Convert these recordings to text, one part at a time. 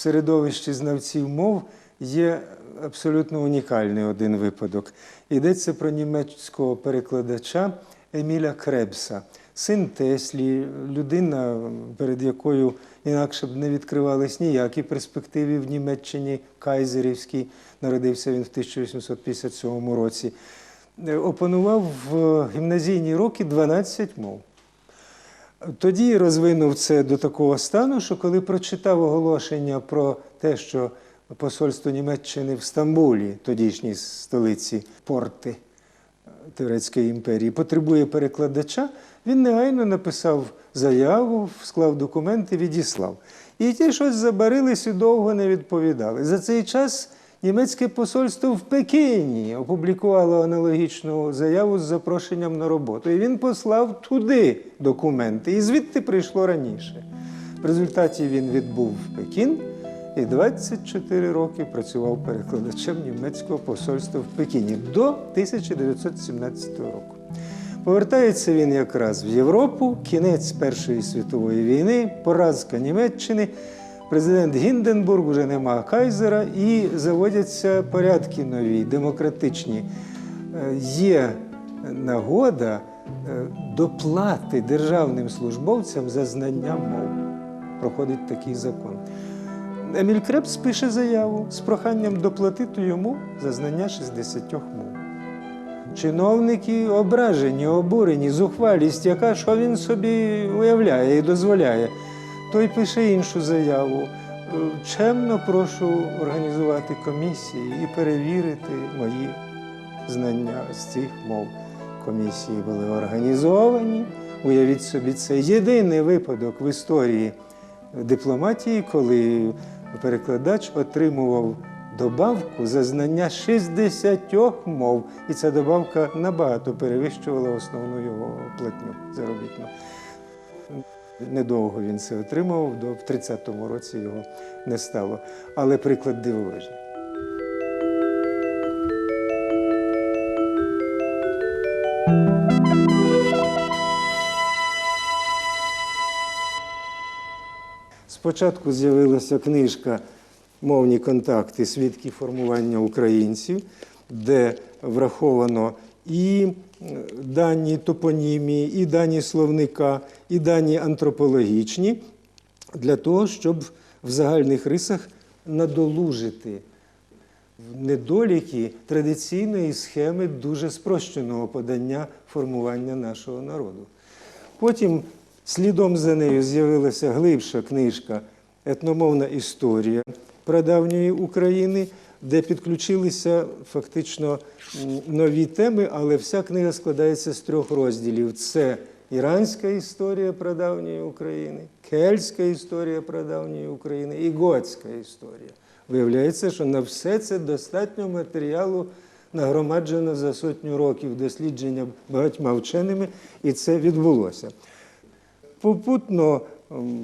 середовищі знавців мов є абсолютно унікальний один випадок. Йдеться про німецького перекладача Еміля Кребса, син Теслі, людина, перед якою інакше б не відкривались ніякі перспективи в Німеччині Кайзерівській. Народився він в 1857 році. Е, Опанував в гімназійні роки 12 мов. Тоді розвинув це до такого стану, що коли прочитав оголошення про те, що посольство Німеччини в Стамбулі, тодішній столиці порти Турецької імперії, потребує перекладача, він негайно написав заяву, склав документи, відіслав. І ті щось забарились і довго не відповідали. За цей час німецьке посольство в Пекіні опублікувало аналогічну заяву з запрошенням на роботу. І він послав туди документи, і звідти прийшло раніше. В результаті він відбув в Пекін і 24 роки працював перекладачем німецького посольства в Пекіні до 1917 року. Повертається він якраз в Європу, кінець Першої світової війни, поразка Німеччини. Президент Гінденбург вже нема Кайзера, і заводяться порядки нові, демократичні. Е, Є нагода е, доплати державним службовцям за знання мов. Проходить такий закон. Еміль Крепс пише заяву з проханням доплатити йому за знання 60 мов. Чиновники ображені, обурені, зухвалість, яка що він собі уявляє і дозволяє. Той пише іншу заяву. Е, Чемно прошу організувати комісії і перевірити мої знання з цих мов. Комісії були організовані. Уявіть собі, це єдиний випадок в історії дипломатії, коли перекладач отримував добавку за знання 60 мов, і ця добавка набагато перевищувала основну його платню заробітну. Недовго він це отримав, до 30-му році його не стало. Але приклад дивовижний. Спочатку з'явилася книжка Мовні контакти, свідки формування українців, де враховано і е, дані топонімії, і дані словника, і дані антропологічні, для того, щоб в загальних рисах надолужити недоліки традиційної схеми дуже спрощеного подання формування нашого народу. Потім слідом за нею з'явилася глибша книжка Етномовна історія прадавньої України, де підключилися фактично нові теми, але вся книга складається з трьох розділів: це іранська історія прадавньої України, кельтська історія прадавньої України і готська історія. Виявляється, що на все це достатньо матеріалу нагромаджено за сотню років дослідження багатьма вченими, і це відбулося. Попутно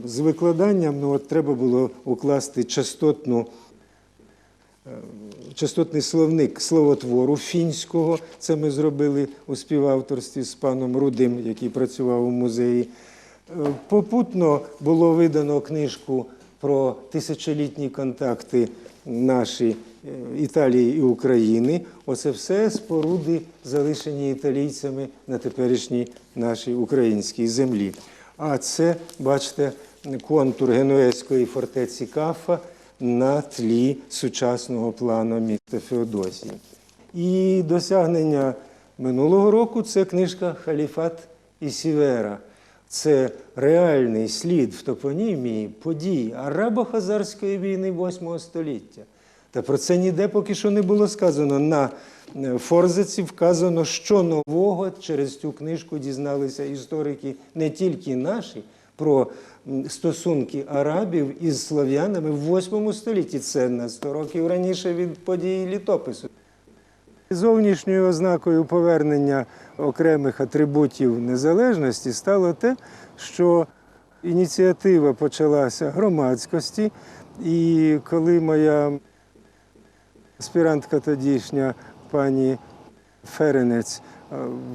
з викладанням ну, от треба було укласти частотну, частотний словник словотвору фінського. Це ми зробили у співавторстві з паном Рудим, який працював у музеї. Е, Попутно було видано книжку про тисячолітні контакти наші е, Італії і України. Оце все споруди, залишені італійцями на теперішній нашій українській землі. А це, бачите, контур генуезької фортеці Кафа на тлі сучасного плану міста Феодосії. І досягнення минулого року це книжка Халіфат і Сівера. Це реальний слід в топонімії подій арабо-хазарської війни 8 століття. Та про це ніде поки що не було сказано. На е, форзаці вказано, що нового через цю книжку дізналися історики не тільки наші про стосунки арабів із слов'янами в 8 столітті. Це на 100 років раніше від події літопису. Зовнішньою ознакою повернення окремих атрибутів незалежності стало те, що ініціатива почалася громадськості, і коли моя аспірантка тодішня пані Ференець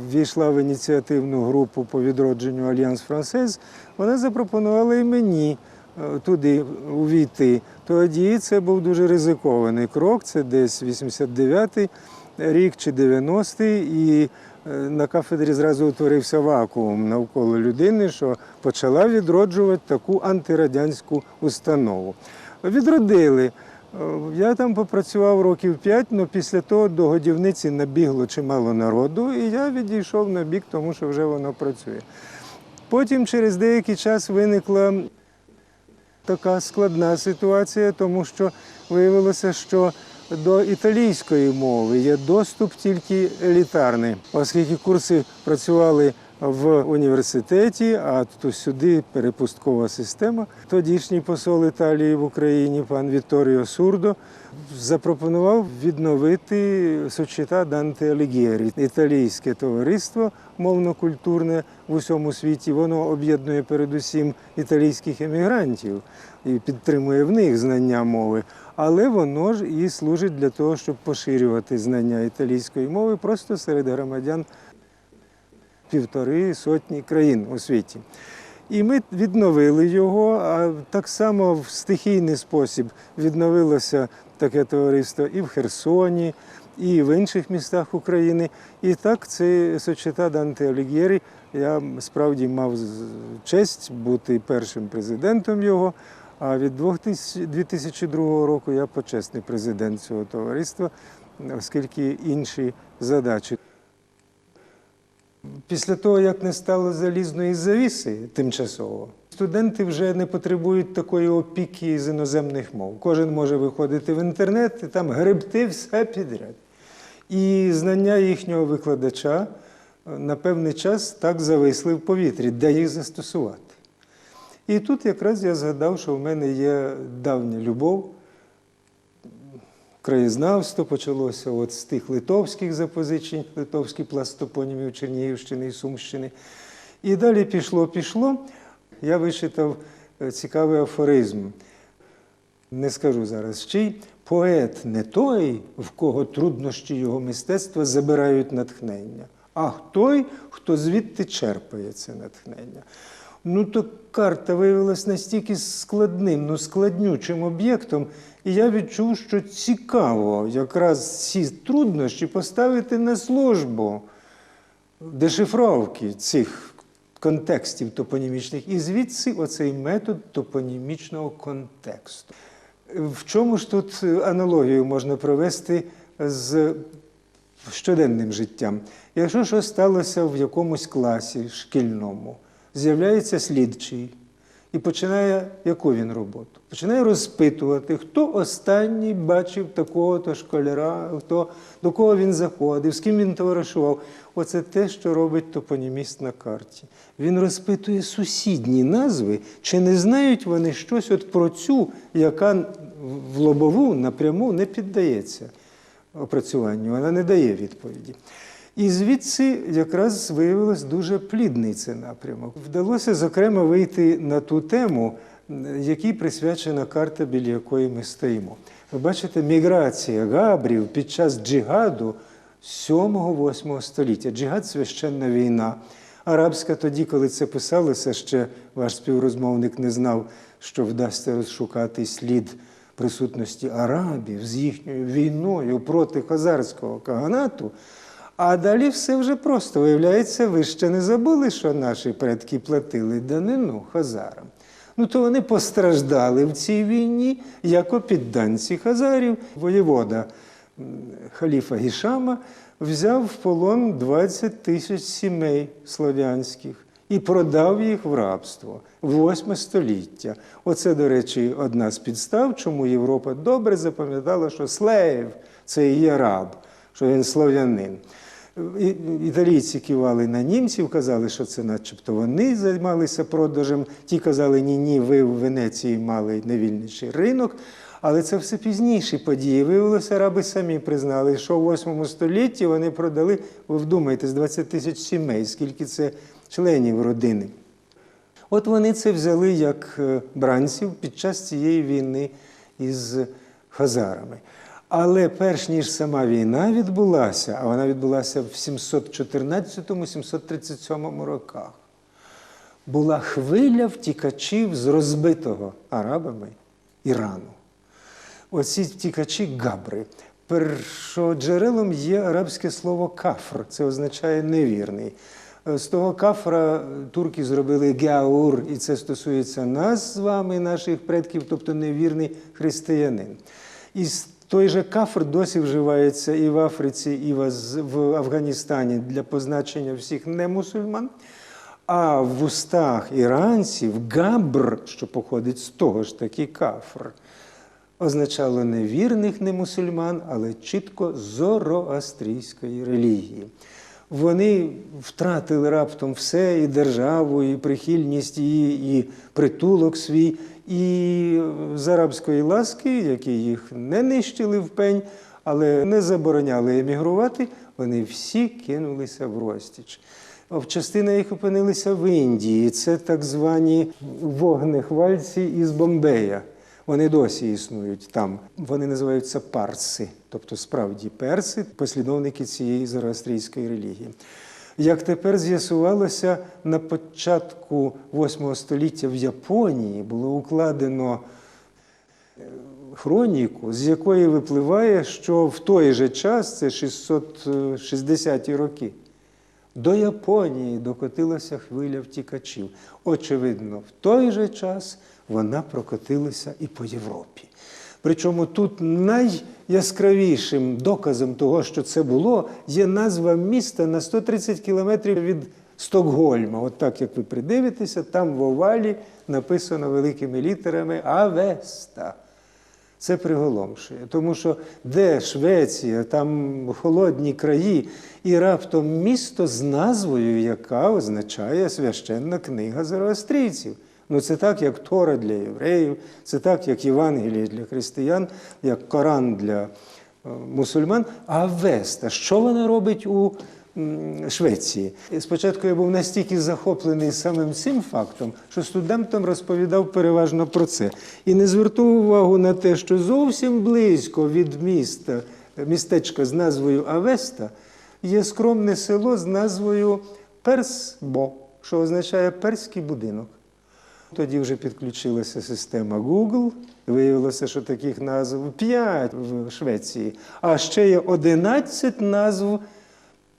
ввійшла в ініціативну групу по відродженню Альянс Франсез, вона запропонувала і мені е, туди увійти, Тоді це був дуже ризикований крок, це десь 89-й рік чи 90-й, і е, на кафедрі зразу утворився вакуум навколо людини, що почала відроджувати таку антирадянську установу. Відродили. Е, Я там попрацював років п'ять, але після того до годівниці набігло чимало народу, і я відійшов на бік, тому що вже воно працює. Потім через деякий час виникла така складна ситуація, тому що виявилося, що до італійської мови є доступ тільки елітарний, оскільки курси працювали в університеті, а то сюди перепусткова система. Тодішній посол Італії в Україні, пан Вітторіо Сурдо, запропонував відновити Сочета Данте Алігєрі, італійське товариство мовно-культурне в усьому світі. Воно об'єднує передусім італійських емігрантів і підтримує в них знання мови. Але воно ж і служить для того, щоб поширювати знання італійської мови просто серед громадян півтори сотні країн у світі. І ми відновили його, а так само в стихійний спосіб відновилося таке товариство і в Херсоні, і в інших містах України. І так це Сочета Данте Алігєрі. Я справді мав честь бути першим президентом його. А від 2000 2002 року я почесний президент цього товариства, оскільки інші задачі. Після того, як не стало залізної завіси тимчасово, студенти вже не потребують такої опіки з іноземних мов. Кожен може виходити в інтернет і там гребти все підряд. І знання їхнього викладача е, на певний час так зависли в повітрі, де їх застосувати. І тут якраз я згадав, що в мене є давня любов краєзнавство почалося от з тих литовських запозичень, литовський пласт топонімів Чернігівщини і Сумщини. І далі пішло, пішло. Я вичитав е, цікавий афоризм. Не скажу зараз чий. Поет не той, в кого труднощі його мистецтва забирають натхнення, а той, хто звідти черпає це натхнення. Ну, то карта виявилась настільки складним, ну складнючим об'єктом, і я відчув, що цікаво якраз ці труднощі поставити на службу дешифровки цих контекстів топонімічних. І звідси оцей метод топонімічного контексту. В чому ж тут аналогію можна провести з щоденним життям? Якщо щось сталося в якомусь класі шкільному, з'являється слідчий і починає яку він роботу? Починає розпитувати, хто останній бачив такого-то школяра, хто, до кого він заходив, з ким він товаришував. Оце те, що робить топоніміст на карті. Він розпитує сусідні назви, чи не знають вони щось от про цю, яка в лобову напряму не піддається опрацюванню, вона не дає відповіді. І звідси якраз виявилось дуже плідний цей напрямок. Вдалося, зокрема, вийти на ту тему, якій присвячена карта, біля якої ми стоїмо. Ви бачите, міграція габрів під час джигаду 7-8 століття. Джигад священна війна. Арабська тоді, коли це писалося, ще ваш співрозмовник не знав, що вдасться розшукати слід присутності арабів з їхньою війною проти хазарського каганату. А далі все вже просто. Виявляється, ви ще не забули, що наші предки платили данину хазарам. Ну, то вони постраждали в цій війні, як опідданці хазарів. Воєвода халіфа Гішама взяв в полон 20 тисяч сімей слов'янських і продав їх в рабство. Восьме століття. Оце, до речі, одна з підстав, чому Європа добре запам'ятала, що слеєв це і є раб, що він слов'янин. Італійці кивали на німців, казали, що це начебто вони займалися продажем. Ті казали, ні, ні, ви в Венеції мали невільничий ринок. Але це все пізніші події. Виявилося, араби самі признали, що в 8 столітті вони продали, ви вдумайтесь, 20 тисяч сімей, скільки це членів родини. От вони це взяли як е, бранців під час цієї війни із хазарами. Але перш ніж сама війна відбулася, а вона відбулася в 714-737 роках, була хвиля втікачів з розбитого арабами Ірану. оці втікачі габри. Першоджерелом є арабське слово кафр, це означає невірний. Е, З того кафра турки зробили гяур, і це стосується нас з вами, наших предків, тобто невірний християнин. І с- той же кафр досі вживається і в Африці, і в Афганістані для позначення всіх немусульман. А в устах іранців габр, що походить з того ж таки кафр, означало не вірних не мусульман, але чітко зороастрійської релігії. Вони втратили раптом все, і державу, і прихильність її, і притулок свій, і з арабської ласки, які їх не нищили в пень, але не забороняли емігрувати, вони всі кинулися в розтіч. Частина їх опинилися в Індії. Це так звані вогнехвальці із Бомбея. Вони досі існують там. Вони називаються парси, тобто справді перси, послідовники цієї зороастрійської релігії. Як тепер з'ясувалося, на початку 8 століття в Японії було укладено хроніку, з якої випливає, що в той же час, це 660-ті роки, до Японії докотилася хвиля втікачів. Очевидно, в той же час вона прокотилася і по Європі. Причому тут найяскравішим доказом того, що це було, є назва міста на 130 кілометрів від Стокгольма. От так як ви придивитеся, там в овалі написано великими літерами Авеста. Це приголомшує, тому що де Швеція, там холодні краї, і раптом місто з назвою, яка означає священна книга зороастрійців. Ну це так, як Тора для євреїв, це так, як Євангеліє для християн, як Коран для е, мусульман. А Веста, що вона робить у Швеції? Спочатку я був настільки захоплений самим цим фактом, що студентам розповідав переважно про це. І не звертав увагу на те, що зовсім близько від міста, містечка з назвою Авеста, є скромне село з назвою Персбо, що означає перський будинок. Тоді вже підключилася система Google. Виявилося, що таких назв 5 в Швеції, а ще є 11 назв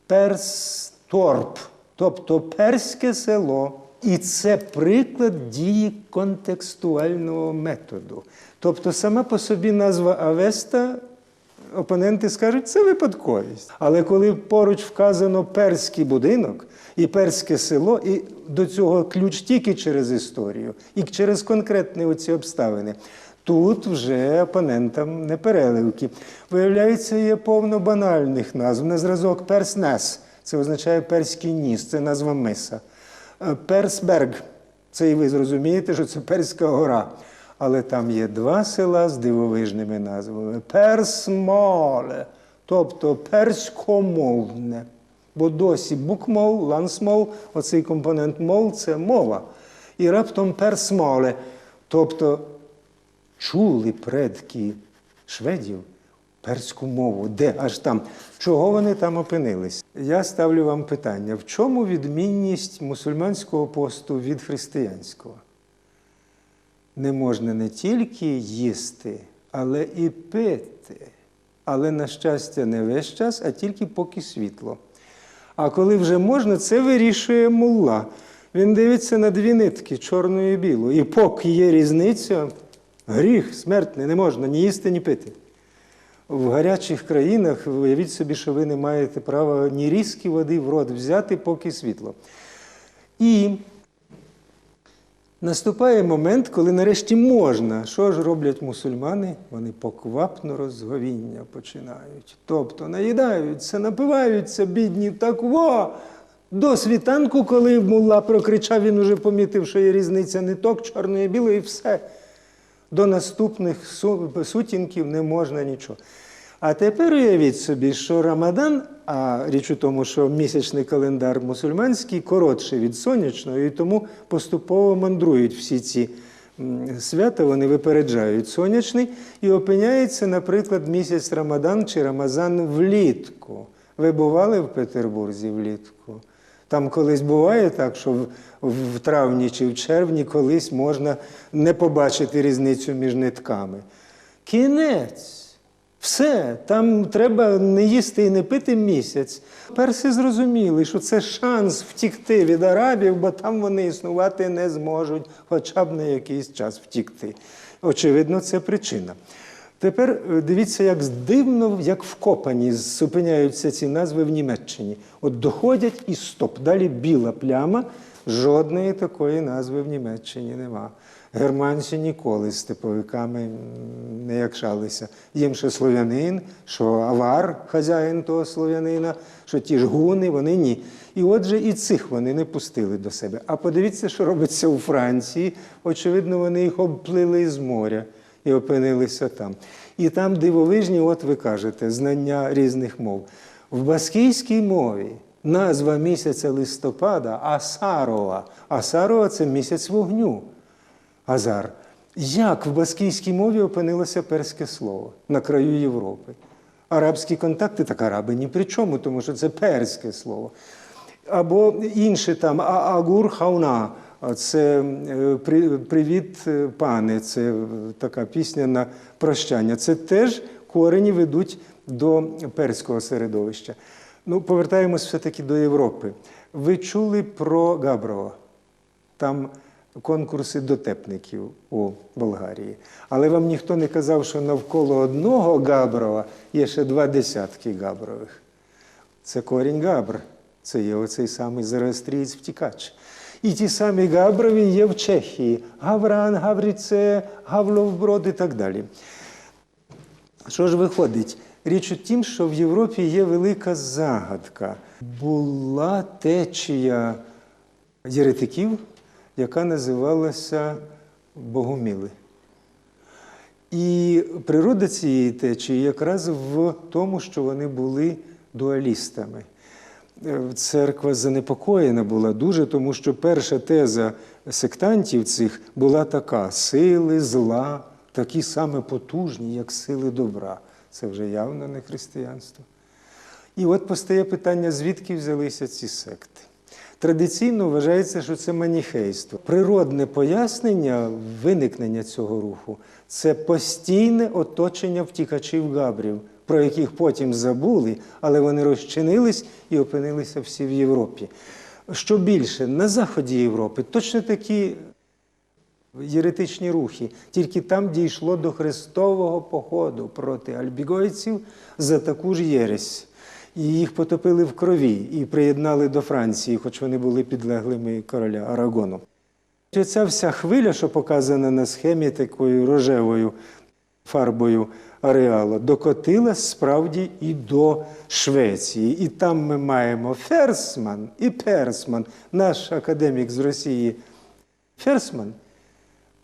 Персторп, тобто перське село. І це приклад дії контекстуального методу. Тобто, сама по собі назва Авеста, опоненти скажуть, це випадковість. Але коли поруч вказано перський будинок і перське село, і до цього ключ тільки через історію, і через конкретні оці обставини. Тут вже опонентам не переливки. Виявляється, є повно банальних назв. На зразок Перснес це означає перський ніс, це назва миса. Персберг це і ви зрозумієте, що це Перська гора. Але там є два села з дивовижними назвами: Персмоле, тобто перськомовне. Бо досі букмол, лансмол, оцей компонент мол це мова. І раптом персмоле, тобто чули предки шведів перську мову, де аж там. Чого вони там опинились? Я ставлю вам питання: в чому відмінність мусульманського посту від християнського? Не можна не тільки їсти, але і пити. Але, на щастя, не весь час, а тільки поки світло. А коли вже можна, це вирішує мулла. Він дивиться на дві нитки, чорну і білу. І поки є різниця, гріх смертний, не можна ні їсти, ні пити. В гарячих країнах уявіть собі, що ви не маєте права ні різки води в рот взяти, поки світло. І наступає момент, коли нарешті можна. Що ж роблять мусульмани? Вони поквапно розговіння починають. Тобто наїдаються, напиваються, бідні, так во! До світанку, коли мулла прокричав, він уже помітив, що є різниця ниток чорної білої, і все. До наступних сутінків не можна нічого. А тепер уявіть собі, що Рамадан, а річ у тому, що місячний календар мусульманський коротший від сонячного, і тому поступово мандрують всі ці свята, вони випереджають сонячний, і опиняється, наприклад, місяць Рамадан чи Рамазан влітку. Ви бували в Петербурзі влітку? Там колись буває так, що в, травні чи в червні колись можна не побачити різницю між нитками. Кінець. Все, там треба не їсти і не пити місяць. Перси зрозуміли, що це шанс втікти від арабів, бо там вони існувати не зможуть, хоча б на якийсь час втікти. Очевидно, це причина. Тепер е, дивіться, як дивно, як вкопані зупиняються ці назви в Німеччині. От доходять і стоп. Далі біла пляма. Жодної такої назви в Німеччині нема. Германці ніколи з степовиками не якшалися. Їм що слов'янин, що авар, хазяїн того слов'янина, що ті ж гуни, вони ні. І отже, і цих вони не пустили до себе. А подивіться, що робиться у Франції. Очевидно, вони їх обплили з моря і опинилися там. І там дивовижні, от ви кажете, знання різних мов. В баскійській мові назва місяця листопада Асарова. Асарова це місяць вогню. Азар. Як в баскійській мові опинилося перське слово на краю Європи? Арабські контакти, так араби ні при чому, тому що це перське слово. Або інше там Агур Хауна. Це е, привіт, е, пане, це така пісня на прощання. Це теж корені ведуть до перського середовища. Ну, повертаємось все-таки до Європи. Ви чули про Габрова? Там конкурси дотепників у Болгарії. Але вам ніхто не казав, що навколо одного Габрова є ще два десятки Габрових. Це корінь Габр. Це є оцей самий зороастрієць втікач. І ті самі Габрові є в Чехії. Гавран, Гавріце, Гавловброд і так далі. Що ж виходить? Річ у тім, що в Європі є велика загадка. Була течія єретиків, яка називалася Богоміли. І природа цієї течії якраз в тому, що вони були дуалістами. Е, Церква занепокоєна була дуже, тому що перша теза сектантів цих була така: сили зла такі саме потужні, як сили добра. Це вже явно не християнство. І от постає питання, звідки взялися ці секти. Традиційно вважається, що це маніхейство. Природне пояснення виникнення цього руху це постійне оточення втікачів габрів, про яких потім забули, але вони розчинились і опинилися всі в Європі. Що більше, на заході Європи точно такі єретичні рухи, тільки там дійшло до хрестового походу проти альбігойців за таку ж єресь. І їх потопили в крові і приєднали до Франції, хоч вони були підлеглими короля Арагону. Ця вся хвиля, що показана на схемі такою рожевою фарбою ареала, докотилась справді і до Швеції. І там ми маємо Ферсман і Персман, наш академік з Росії Ферсман,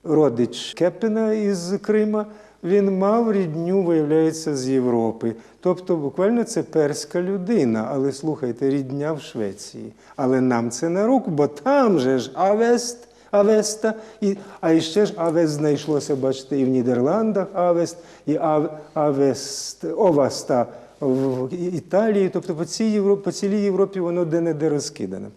родич Кеппена із Крима, він мав рідню, виявляється, з Європи. Тобто, буквально це перська людина. Але слухайте, рідня в Швеції. Але нам це на руку, бо там же ж Авест. Авеста, і, а ще ж Авест знайшлося, бачите, і в Нідерландах Авест, і Ав, Авест, Оваста в Італії. Тобто по, цій Європі, по цілій Європі воно де-не-де розкидане.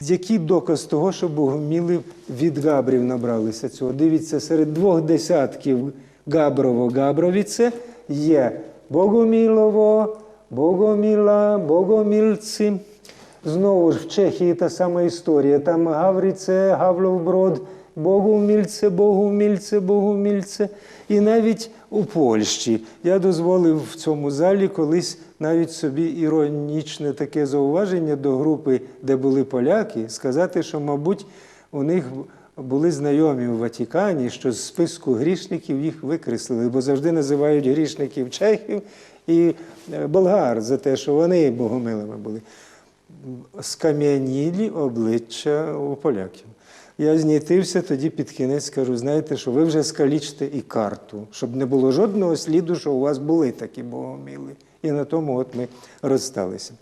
Який доказ того, що богоміли від Габрів набралися цього? Дивіться, серед двох десятків Габрово-Габровіце є Богомілово, Богоміла, Богомільці. Знову ж в Чехії та сама історія. Там Гавріце, Гавловброд, Богомільце, Богомільце, Богомільце. І навіть у Польщі я дозволив в цьому залі колись навіть собі іронічне таке зауваження до групи, де були поляки, сказати, що, мабуть, у них були знайомі у Ватикані, що з списку грішників їх викреслили, бо завжди називають грішників чехів і е, болгар за те, що вони богомилами були скам'янілі обличчя у поляків. Я знітився тоді під кінець, кажу, знаєте, що ви вже скалічте і карту, щоб не було жодного сліду, що у вас були такі богоміли. І на тому от ми розсталися.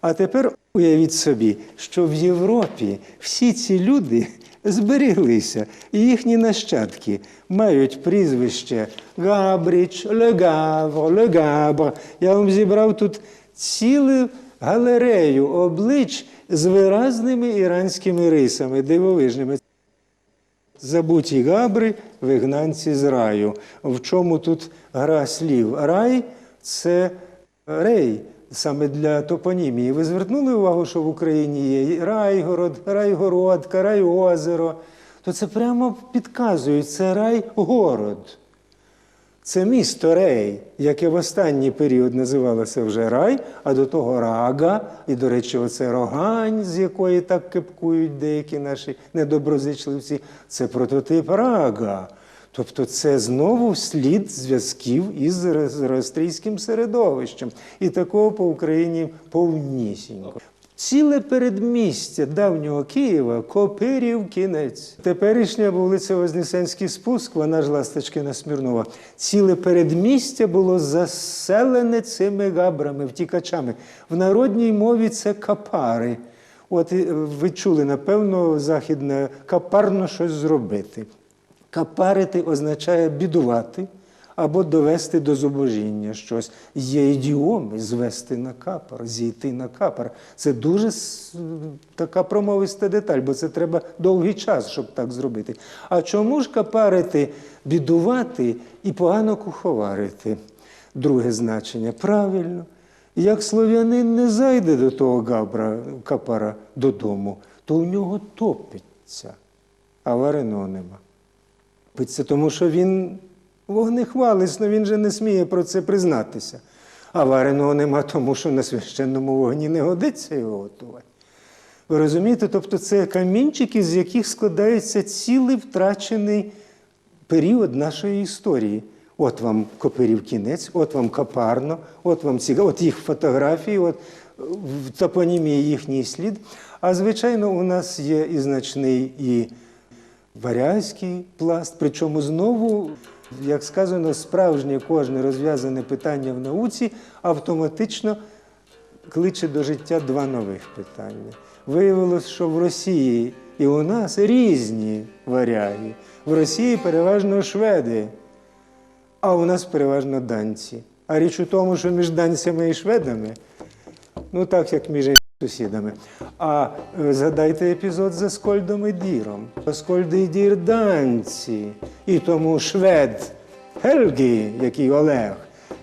А тепер уявіть собі, що в Європі всі ці люди зберіглися, і їхні нащадки мають прізвище Габріч, Легавр, Легабр. Я вам зібрав тут цілу галерею облич з виразними іранськими рисами, дивовижними. Забуті габри, вигнанці з раю. В чому тут гра слів? Рай це рей, саме для топонімії. Ви звернули увагу, що в Україні є райгород, райгородка, райозеро. То це прямо підказують, це рай-город. Це місто Рей, яке в останній період називалося вже рай, а до того рага. І, до речі, оце рогань, з якої так кипкують деякі наші недоброзичливці. Це прототип рага. Тобто це знову слід зв'язків із зороастрійським середовищем. І такого по Україні повнісінько. Ціле передмістя давнього Києва Копирів кінець. Теперішня вулиця Вознесенський спуск, вона ж Ласточкина Смірнова. Ціле передмістя було заселене цими габрами, втікачами. В народній мові це капари. От ви чули, напевно, західне капарно щось зробити. Капарити означає бідувати або довести до зубожіння щось. Є ідіоми звести на капар, зійти на капар. Це дуже така промовиста деталь, бо це треба довгий час, щоб так зробити. А чому ж капарити, бідувати і погано куховарити? Друге значення. Правильно. Як слов'янин не зайде до того габра, капара додому, то у нього топиться, а вареного нема. Питься, тому що він вогнехвалисно, він же не сміє про це признатися. А вареного нема, тому що на священному вогні не годиться його готувати. Ви розумієте? Тобто це камінчики, з яких складається цілий втрачений період нашої історії. От вам Копирів кінець, от вам Капарно, от вам ці, от їх фотографії, от в топонімії їхній слід. А звичайно, у нас є і значний і варязький пласт, причому знову, як сказано, справжнє кожне розв'язане питання в науці автоматично кличе до життя два нових питання. Виявилось, що в Росії і у нас різні варяги. В Росії переважно шведи, а у нас переважно данці. А річ у тому, що між данцями і шведами, ну так як між сусідами. А е, згадайте епізод з Аскольдом і Діром. Аскольд і Дір данці. І тому швед Хельгі, який Олег,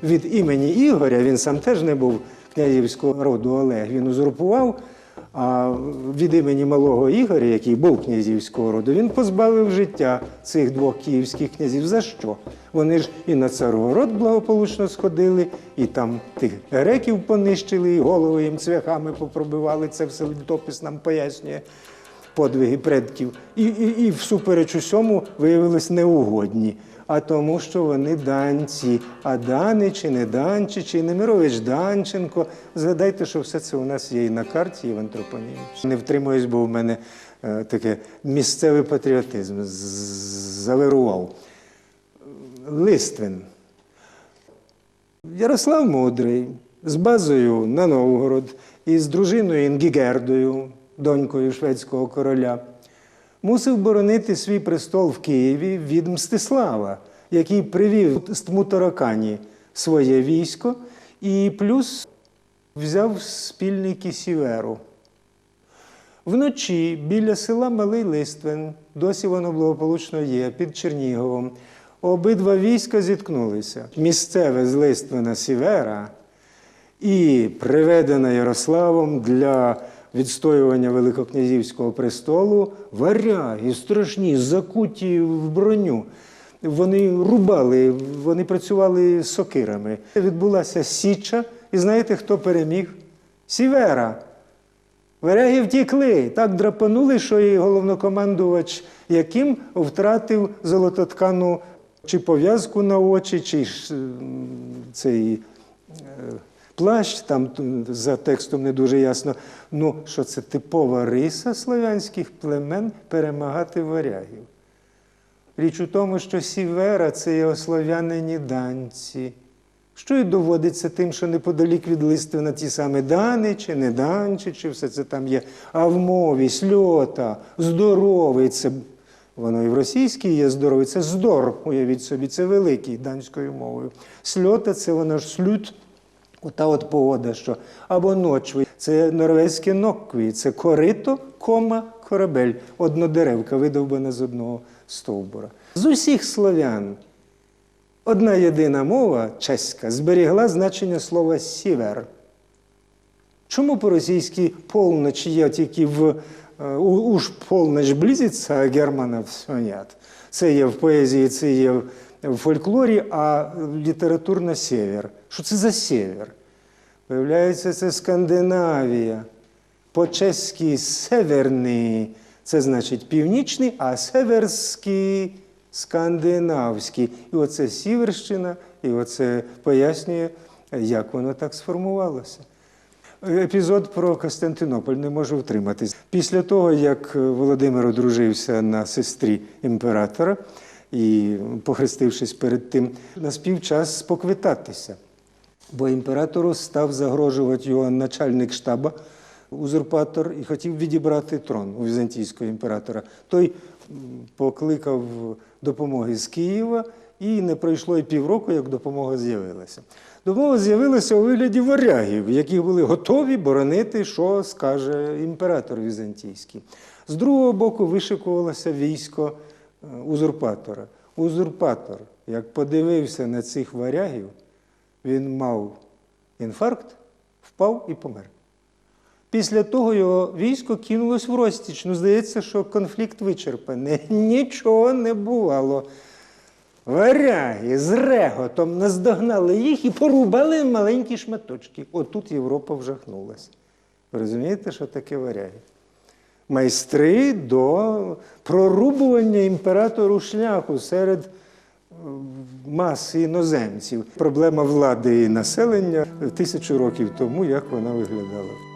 від імені Ігоря, він сам теж не був князівського роду Олег, він узурпував. А від імені малого Ігоря, який був князівського роду, він позбавив життя цих двох київських князів. За що? Вони ж і на царгород благополучно сходили, і там тих греків понищили, і голови їм цвяхами попробивали. Це все літопис нам пояснює подвиги предків. І, і, і всупереч усьому виявились неугодні. А тому, що вони данці, а Дани чи не Данчі, чи Немирович Данченко. Згадайте, що все це у нас є і на карті, і в антропонімі. Не втримуюсь, бо в мене е, таке місцевий патріотизм завирував. Листвин. Ярослав Мудрий з базою на Новгород і з дружиною Інгігердою, донькою шведського короля, мусив боронити свій престол в Києві від Мстислава, який привів з Тмутаракані своє військо і плюс взяв спільники Сіверу. Вночі біля села Малий Листвин, досі воно благополучно є, під Черніговом, обидва війська зіткнулися. Місцеве з Листвина Сівера і приведена Ярославом для відстоювання Великокнязівського престолу варяги страшні, закуті в броню. Вони рубали, вони працювали сокирами. Відбулася Січа, і знаєте, хто переміг? Сівера. Варяги втікли, так драпанули, що і головнокомандувач яким втратив золототкану чи пов'язку на очі, чи цей е, плащ, там за текстом не дуже ясно. Ну, що це типова риса славянських племен перемагати варягів. Річ у тому, що Сівера це є ослов'янені данці. Що й доводиться тим, що неподалік від Листвина ті самі не данчі, чи все це там є. А в мові сльота, здоровий це воно і в російській є здоровий, це здор, уявіть собі, це великий данською мовою. Сльота це воно ж слют, ота от погода, що або ночви, це норвезьке нокві, це корито, кома, корабель, однодеревка, видовбана з одного стовбура. З усіх слов'ян одна єдина мова чеська зберігла значення слова сівер. Чому по-російськи полноч є тільки в е, уж полноч близиться, германа все нет. Це є в поезії, це є в- фольклорі, а літературно север. Що це за север? Виявляється, це Скандинавія. По-чеськи северний, це значить північний, а северський скандинавський. І оце Сіверщина, і оце пояснює, як воно так сформувалося. Епізод про Константинополь не можу втриматись. Після того, як Володимир одружився на сестрі імператора і, похрестившись перед тим, наспів час поквитатися. Бо імператору став загрожувати його начальник штаба, узурпатор, і хотів відібрати трон у візантійського імператора. Той покликав допомоги з Києва, і не пройшло і півроку, як допомога з'явилася. Допомога з'явилася у вигляді варягів, які були готові боронити, що скаже імператор візантійський. З другого боку вишикувалося військо е, узурпатора. Узурпатор, як подивився на цих варягів, він мав інфаркт, впав і помер. Після того його військо кинулось в розтіч. Ну, здається, що конфлікт вичерпаний. Нічого не бувало. Варяги з реготом наздогнали їх і порубали маленькі шматочки. Отут Європа вжахнулася. Розумієте, що таке варяги? Майстри до прорубування імператору шляху серед маси іноземців. Проблема влади і населення тисячу років тому, як вона виглядала.